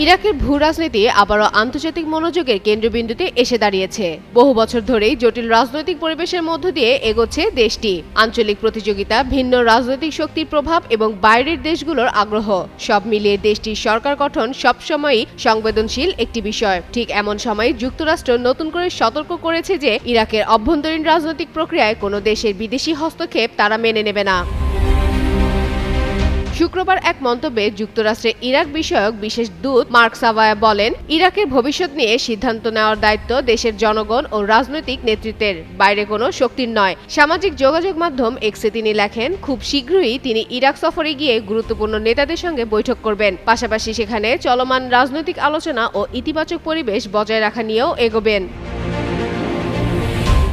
ইরাকের ভূ রাজনীতি আবারও আন্তর্জাতিক মনোযোগের কেন্দ্রবিন্দুতে এসে দাঁড়িয়েছে। বহু বছর ধরেই জটিল রাজনৈতিক পরিবেশের মধ্য দিয়ে এগোচ্ছে দেশটি। আঞ্চলিক প্রতিযোগিতা, ভিন্ন রাজনৈতিক শক্তির প্রভাব এবং বাইরের দেশগুলোর আগ্রহ, সব মিলিয়ে দেশটির সরকার গঠন সবসময়ই সংবেদনশীল একটি বিষয়। ঠিক এমন সময় যুক্তরাষ্ট্র নতুন করে সতর্ক করেছে যে, ইরাকের অভ্যন্তরীণ রাজনৈতিক প্রক্রিয়ায় কোনো দেশের বিদেশি হস্তক্ষেপ তারা মেনে নেবে না। শুক্রবার এক মন্তব্যে যুক্তরাষ্ট্রের ইরাক বিষয়ক বিশেষ দূত মার্ক সাভায়া বলেন, ইরাকের ভবিষ্যৎ নিয়ে সিদ্ধান্ত নেওয়ার দায়িত্ব দেশের জনগণ ও রাজনৈতিক নেতৃত্বের। বাইরে কোনো শক্তির নয়। সামাজিক যোগাযোগ মাধ্যম এক্সে তিনি লেখেন, খুব শীঘ্রই তিনি ইরাক সফরে গিয়ে গুরুত্বপূর্ণ নেতাদের সঙ্গে বৈঠক করবেন। পাশাপাশি সেখানে চলমান রাজনৈতিক আলোচনা ও ইতিবাচক পরিবেশ বজায় রাখা নিয়েও এগোবেন।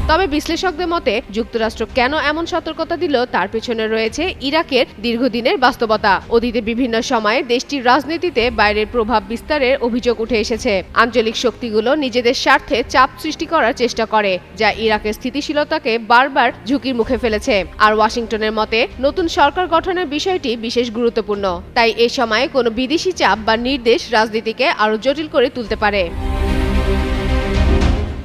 তবে বিশ্লেষকদের মতে, যুক্তরাষ্ট্র কেন এমন সতর্কতা দিল তার পেছনে রয়েছে ইরাকের দীর্ঘদিনের বাস্তবতা। অতীতে বিভিন্ন সময়ে দেশটির রাজনীতিতে বাইরের প্রভাব বিস্তারের অভিযোগ উঠে এসেছে। আঞ্চলিক শক্তিগুলো নিজেদের স্বার্থে চাপ সৃষ্টি করার চেষ্টা করে, যা ইরাকের স্থিতিশীলতাকে বারবার ঝুঁকির মুখে ফেলেছে। আর ওয়াশিংটনের মতে, নতুন সরকার গঠনের বিষয়টি বিশেষ গুরুত্বপূর্ণ। তাই এ সময়ে কোনো বিদেশি চাপ বা নির্দেশ রাজনীতিকে আরও জটিল করে তুলতে পারে।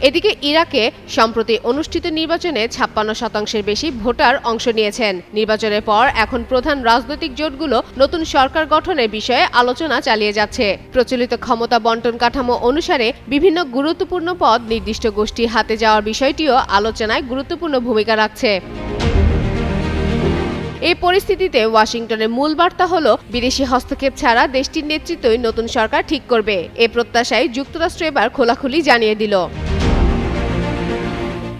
এদিকে ইরাকে সম্প্রতি অনুষ্ঠিত নির্বাচনে ছাপ্পান্ন শতাংশের বেশি ভোটার অংশ নিয়েছেন। নির্বাচনের পর এখন প্রধান রাজনৈতিক জোটগুলো নতুন সরকার গঠনের বিষয়ে আলোচনা চালিয়ে যাচ্ছে। প্রচলিত ক্ষমতা বন্টন কাঠামো অনুসারে বিভিন্ন গুরুত্বপূর্ণ পদ নির্দিষ্ট গোষ্ঠীর হাতে যাওয়ার বিষয়টিও আলোচনায় গুরুত্বপূর্ণ ভূমিকা রাখছে। এই পরিস্থিতিতে ওয়াশিংটনের মূল বার্তা হল, বিদেশি হস্তক্ষেপ ছাড়া দেশটির নেতৃত্বই নতুন সরকার ঠিক করবে। এ প্রত্যাশায় যুক্তরাষ্ট্র এবার খোলাখুলি জানিয়ে দিল।